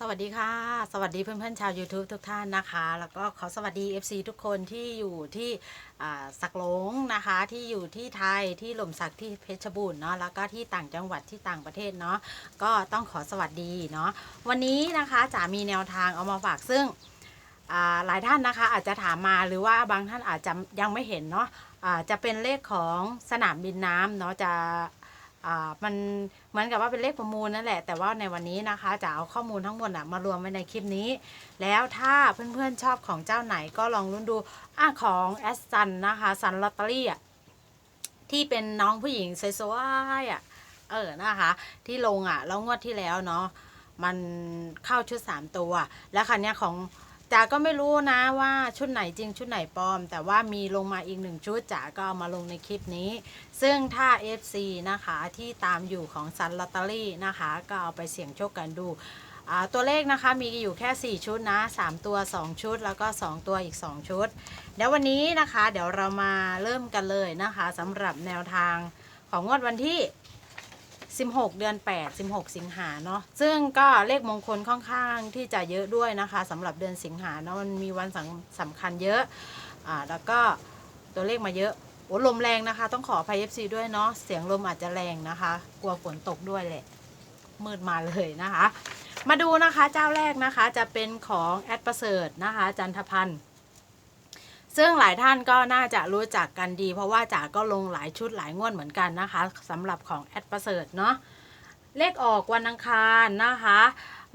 สวัสดีค่ะ สวัสดีเพื่อนๆชาว YouTube ทุกท่านนะคะ แล้วก็ขอสวัสดี FC ทุกคนที่อยู่ที่สักหลงนะคะ ที่อยู่ที่ไทยที่หล่มสักที่เพชรบูรณ์เนาะแล้วก็ที่ต่างจังหวัดที่ต่างประเทศเนาะก็ต้องขอสวัสดีเนาะวันนี้นะคะจ๋ามีแนวทางเอามาฝากซึ่งหลายท่านนะคะอาจจะถามมาหรือว่าบางท่านอาจจะยังไม่เห็นเนาะอ่าจะเป็นเลขของสนามบินน้ำเนาะจะ มันเหมือนกับว่าเป็นเลขประมูลนั่นแหละแต่ว่าในวันนี้นะคะจะเอาข้อมูลทั้งหมดอะมารวมไว้ในคลิปนี้ แล้วถ้าเพื่อนๆชอบของเจ้าไหนก็ลองลุ้นดูอะของแอสซันนะคะซันลอตเตอรี่อะที่เป็นน้องผู้หญิงสวยๆอะเออนะคะ ที่ลงอะแล้วงวดที่แล้วเนาะมันเข้าชุด 3 ตัว แล้วคันนี้ของ จ๋าก็ไม่รู้นะว่าชุดไหนจริงชุดไหนปลอม แต่ว่ามีลงมาอีกหนึ่งชุดจ๋าก็เอามาลงในคลิปนี้ ซึ่งถ้า FC นะคะที่ตามอยู่ของซันลอตเตอรี่นะคะ ก็เอาไปเสี่ยงโชคกันดูตัวเลขนะคะมีอยู่แค่ 4 ชุดนะ 3 ตัว 2 ชุด แล้วก็ 2 ตัวอีก 2 ชุด เดี๋ยววันนี้นะคะ เดี๋ยวเรามาเริ่มกันเลยนะคะสำหรับแนวทางของงวดวันที่ 16 เดือน 8 16 สิงหาเนาะซึ่งก็เลขมงคลค่อนข้างที่จะเยอะด้วยนะคะสำหรับเดือนสิงหาเนาะมันมีวันสำสำคัญเยอะอ่าแล้วก็ตัวเลขมาเยอะโอ้ลมแรงนะคะ ต้องขออภัย FC ด้วยเนาะเสียงลมอาจจะแรงนะคะ กลัวฝนตกด้วยแหละ มืดมาเลยนะคะ มาดูนะคะเจ้าแรกนะคะจะเป็นของแอดประเสริฐนะคะ จันทพันธ์ ซึ่งหลายท่านก็น่าจะรู้จักกันดี เพราะว่าจ๋าก็ลงหลายชุดหลายงวดเหมือนกันนะคะสำหรับของแอดประเสริฐเนาะเลขออกวันอังคารนะคะ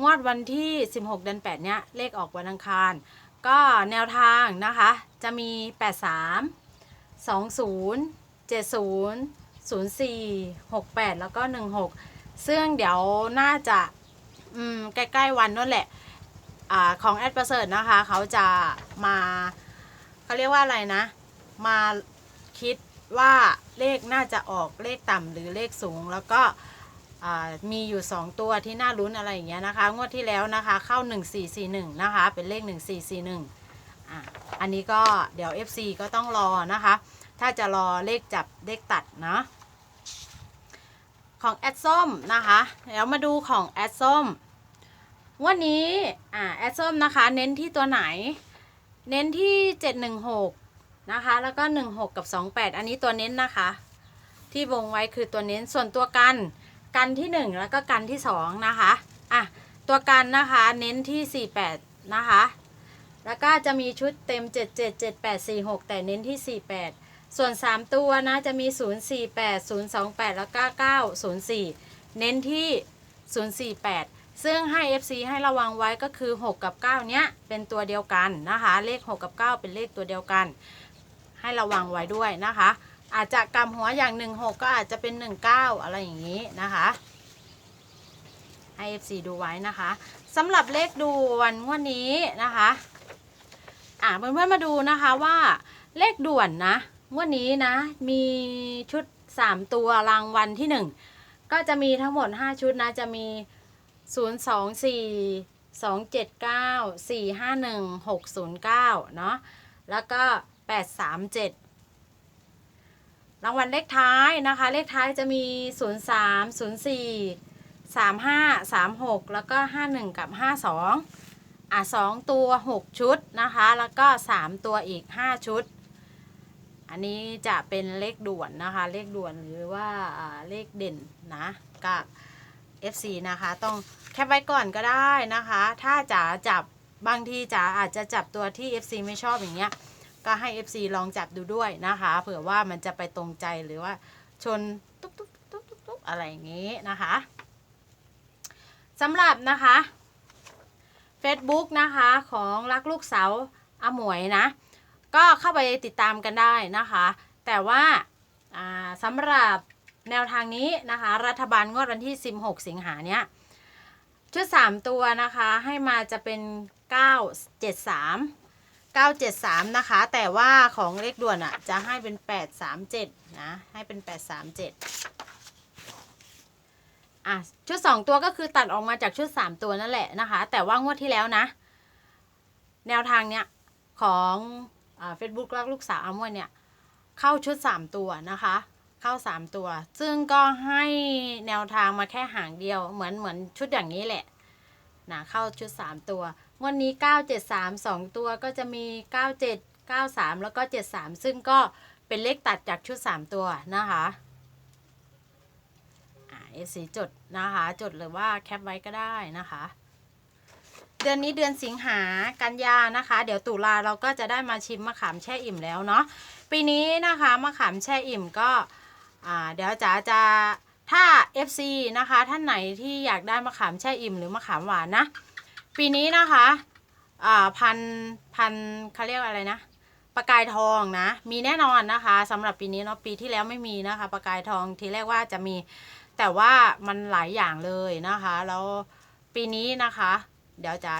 งวดวันที่ 16 เดือน8 เนี้ยเลขออกวันอังคาร ก็แนวทางนะคะ จะมี 83สองศูนย์เจ็ดศูนย์ศูนย์สี่หกแปดแล้วก็หนึ่งหกซึ่งเดี๋ยวน่าจะใกล้ ๆ วันนั่นแหละอของแอดประเสริฐนะคะ เขาจะมา เขาเรียกว่าอะไรนะ มาคิดว่าเลขน่าจะออกเลขต่ำหรือเลขสูง แล้วก็มีอยู่ 2 ตัวที่น่าลุ้นอะไรอย่างเงี้ยนะคะงวดที่แล้วนะคะเข้า 1441 นะคะ เป็นเลข 1441อะอันนี้ก็เดี๋ยว FC ก็ต้องรอนะคะ ถ้าจะรอเลขจับเลขตัดเนาะของแอดส้มนะคะเดี๋ยวมาดูของแอดส้มงวันนี้อ่าแอดส้มนะคะ เน้นที่ตัวไหน เน้นที่ 716 นะคะ แล้วก็ 16 กับ 28 อันนี้ตัวเน้นนะคะ ที่วงไว้คือตัวเน้นส่วนตัวกัน กันที่ 1 แล้วก็กันที่ 2 นะคะอะตัวกันนะคะเน้นที่ 48 นะคะ แล้วก็จะมีชุดเต็ม 77 78 46 แต่เน้นที่ 48 ส่วน 3 ตัวนะจะมี 048 028 แล้วก็904 เน้นที่ 048 ซึ่งให้ FC ให้ระวังไว้ก็คือ 6 กับ 9 เนี้ยเป็นตัวเดียวกันนะคะ เลข 6 กับ 9 เป็นเลขตัวเดียวกัน ให้ระวังไว้ด้วยนะคะ อาจจะกำหัวอย่าง 16 ก็อาจจะเป็น 19 อะไรอย่างนี้นะคะให้ FC ดูไว้นะคะสำหรับเลขดูวันงวันนี้นะคะอ่าเพื่อนๆมาดูนะคะว่าเลขด่วนนะงวดนี้นะมีชุด 3 ตัวรางวัลที่ 1 ก็จะมีทั้งหมด 5 ชุดนะจะมี 0 2 4 2 7 9 4 5 1 6 0 9เนาะแล้วก็8 3 7รางวัลเลขท้ายนะคะ เลขท้ายจะมี 0 3 0 4 3 5 3 6 แล้วก็ 51 กับ 52 อะสองตัวหกชุดนะคะ แล้วก็สามตัวอีกห้าชุด อันนี้จะเป็นเลขด่วนนะคะ เลขด่วนหรือว่าอ่าเลขเด่นนะกับ FC นะคะ ต้องแคปไว้ก่อนก็ได้นะคะ ถ้าจ๋าจับบางทีจ๋าอาจจะจับตัวที่ FC ไม่ชอบอย่างเงี้ย ก็ให้ FC ลองจับดูด้วยนะคะ เผื่อว่ามันจะไปตรงใจหรือว่าชนตุ๊บตุ๊บตุ๊บตุ๊บตุ๊บอะไรอย่างงี้นะคะสำหรับนะคะ Facebook นะคะของรักลูกสาวอาหมวยนะ ก็เข้าไปติดตามกันได้นะคะ แต่ว่าอ่าสำหรับ แนวทางนี้นะคะ รัฐบาลงวดวันที่ 16 สิงหาเนี้ยชุด 3 ตัวนะคะให้มาจะเป็น 973 973 นะคะ แต่ว่าของเลขด่วนอะ จะให้เป็น 837 นะ ให้เป็น 837 อะ ชุด 2 ตัวก็คือตัดออกมาจากชุด 3 ตัวนั่นแหละนะคะ แต่ว่างวดที่แล้วนะ แนวทางเนี้ย ของเฟซบุ๊กรักลูกสาวอามวยเนี่ย เข้าชุด 3 ตัวนะคะ เข้า 3 ตัว ซึ่งก็ให้แนวทางมาแค่หางเดียว เหมือนเหมือนชุดอย่างนี้แหละนะเข้าชุด 3 ตัวงวดนี้ 973 2 ตัวก็จะมี 97 93 แล้วก็ 73 ซึ่งก็เป็นเลขตัดจากชุด 3 ตัวนะคะอ่าเอสีจดนะคะ จดหรือว่าแคปไว้ก็ได้นะคะ เดือนนี้เดือนสิงหากันยานะคะ เดี๋ยวตุลาเราก็จะได้มาชิมมะขามแช่อิ่มแล้วเนาะปีนี้นะคะมะขามแช่อิ่มก็ อ่าเดี๋ยวจ๋าจะถ้า FC นะคะ ท่านไหนที่อยากได้มะขามแช่อิ่มหรือมะขามหวานนะ ปีนี้นะคะอ่าพันพันเขาเรียกอะไรนะประกายทองนะ มีแน่นอนนะคะสำหรับปีนี้เนาะปีที่แล้วไม่มีนะคะ ประกายทองทีแรกว่าจะมี แต่ว่ามันหลายอย่างเลยนะคะ แล้วปีนี้นะคะ เดี๋ยวจะ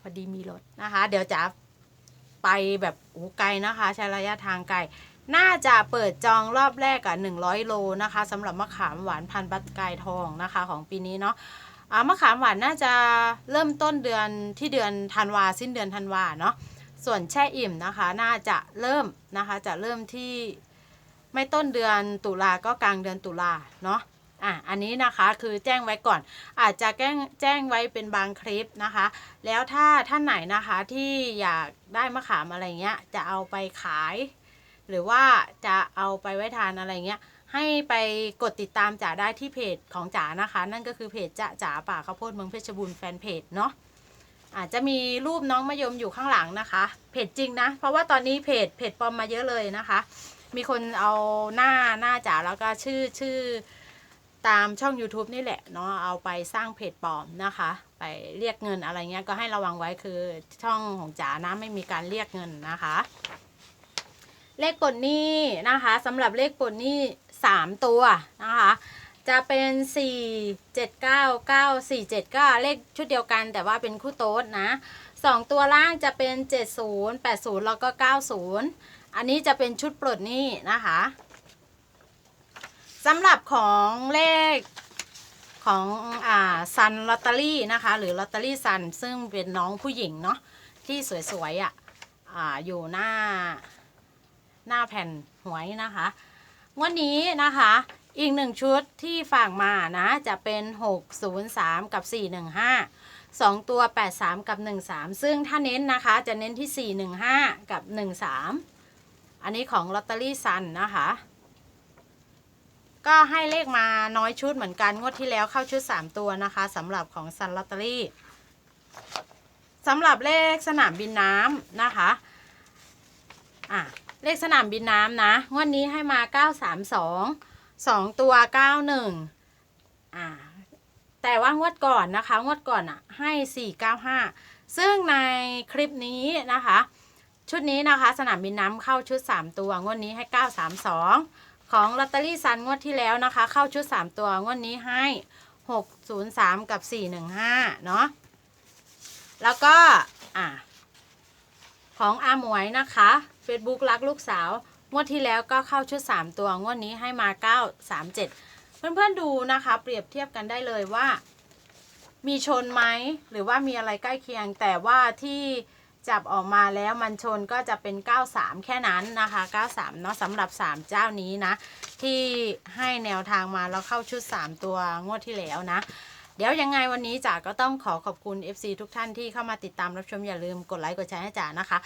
พอดีมีรถนะคะ เดี๋ยวจะไปแบบโอ้ไกลนะคะ ใช้ระยะทางไกล น่าจะเปิดจองรอบแรกอะ100 โลนะคะสำหรับมะขามหวานพันธุ์ปักกายทองนะคะของปีนี้เนาะอามะขามหวานน่าจะเริ่มต้นเดือนที่เดือนธันวาสิ้นเดือนธันวาเนาะส่วนแช่อิ่มนะคะ น่าจะเริ่มนะคะจะเริ่มที่ไม่ต้นเดือนตุลาก็กลางเดือนตุลาเนาะอะอันนี้นะคะคือแจ้งไว้ก่อน อาจจะแจ้งแจ้งไว้เป็นบางคลิปนะคะ แล้วถ้าท่านไหนนะคะที่อยากได้มะขามอะไรเงี้ยจะเอาไปขาย หรือว่าจะเอาไปไว้ทานอะไรเงี้ย ให้ไปกดติดตามจ๋าได้ที่เพจของจ๋านะคะ นั่นก็คือเพจจ๋าจ๋าป่าข้าวโพดเมืองเพชรบูรณ์แฟนเพจเนาะอาจจะมีรูปน้องมะยมอยู่ข้างหลังนะคะ เพจจริงนะ เพราะว่าตอนนี้เพจเพจปลอมมาเยอะเลยนะคะ มีคนเอาหน้าหน้าจ๋าแล้วก็ชื่อชื่อตามช่อง YouTube นี่แหละเนาะเอาไปสร้างเพจปลอมนะคะ ไปเรียกเงินอะไรเงี้ยก็ให้ระวังไว้คือช่องของจ๋านะไม่มีการเรียกเงินนะคะ เลขปลดหนี้นะคะสำหรับเลขปลดหนี้3ตัวนะคะจะเป็น4 7 9 9 4 7 9เลขชุดเดียวกัน แต่ว่าเป็นคู่โต๊ดนะ2ตัวล่างจะเป็น70 80แล้วก็90อันนี้จะเป็นชุดปลดหนี้นะคะสำหรับของเลขของอ่าซันลอตเตอรี่นะคะหรือลอตเตอรี่ซันซึ่งเป็นน้องผู้หญิงเนาะที่สวยๆอะอ่าอยู่หน้า หน้าแผ่นหวยนะคะงวันนี้นะคะอีกหนึ่งชุดที่ฝากมานะจะเป็น 603 กับ 415 2 ตัว 83 กับ 13 ซึ่งถ้าเน้นนะคะจะเน้นที่ 415 กับ 13 อันนี้ของลอตเตอรี่ซันนะคะ ก็ให้เลขมาน้อยชุดเหมือนกัน งวดที่แล้วเข้าชุด 3 ตัวนะคะสำหรับของซันลอตเตอรี่สำหรับเลขสนามบินน้ำนะคะ อะ เลขสนามบินน้ำนะ งวดนี้ให้มา932 2ตัว91อ่า แต่ว่างวดก่อนนะคะ งวดก่อนอะ ให้495ซึ่งในคลิปนี้นะคะ ชุดนี้นะคะ สนามบินน้ำเข้าชุด3ตัว งวดนี้ให้932ของลอตเตอรี่ซันงวดที่แล้วนะคะ เข้าชุด3ตัวงวดนี้ให้603กับ415เนาะแล้วก็อ่า ของอาหมวยนะคะ Facebook รักลูกสาว งวดที่แล้วก็เข้าชุด 3 ตัว งวดนี้ให้มา 9 3 7 เพื่อนๆดูนะคะ เปรียบเทียบกันได้เลยว่า มีชนไหมหรือว่ามีอะไรใกล้เคียง แต่ว่าที่จับออกมาแล้วมันชนก็จะเป็น 93 แค่นั้นนะคะ 93 เนาะสำหรับ 3 เจ้านี้นะ ที่ให้แนวทางมาแล้วเข้าชุด 3 ตัวงวดที่แล้วนะ เดี๋ยวยังไงวันนี้จ๋าก็ต้องขอขอบคุณ FC ทุกท่านที่เข้ามาติดตามรับชมอย่าลืมกดไลค์กดแชร์ให้จ๋านะคะ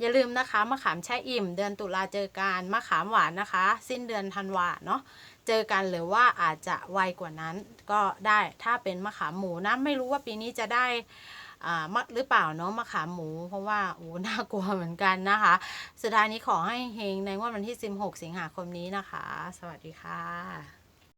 อย่าลืมนะคะมะขามแช่อิ่ม เดือนตุลาเจอกันมะขามหวานนะคะ สิ้นเดือนธันวาเนาะเจอกันหรือว่าอาจจะไวกว่านั้นก็ได้ถ้าเป็นมะขามหมูนะไม่รู้ว่าปีนี้จะได้อ่ามะหรือเปล่าเนาะมะขามหมู เพราะว่าโอ้น่ากลัวเหมือนกันนะคะ สุดท้ายนี้ขอให้เฮงในวดวันที่ 16 สิงหาคมนี้นะคะ สวัสดีค่ะ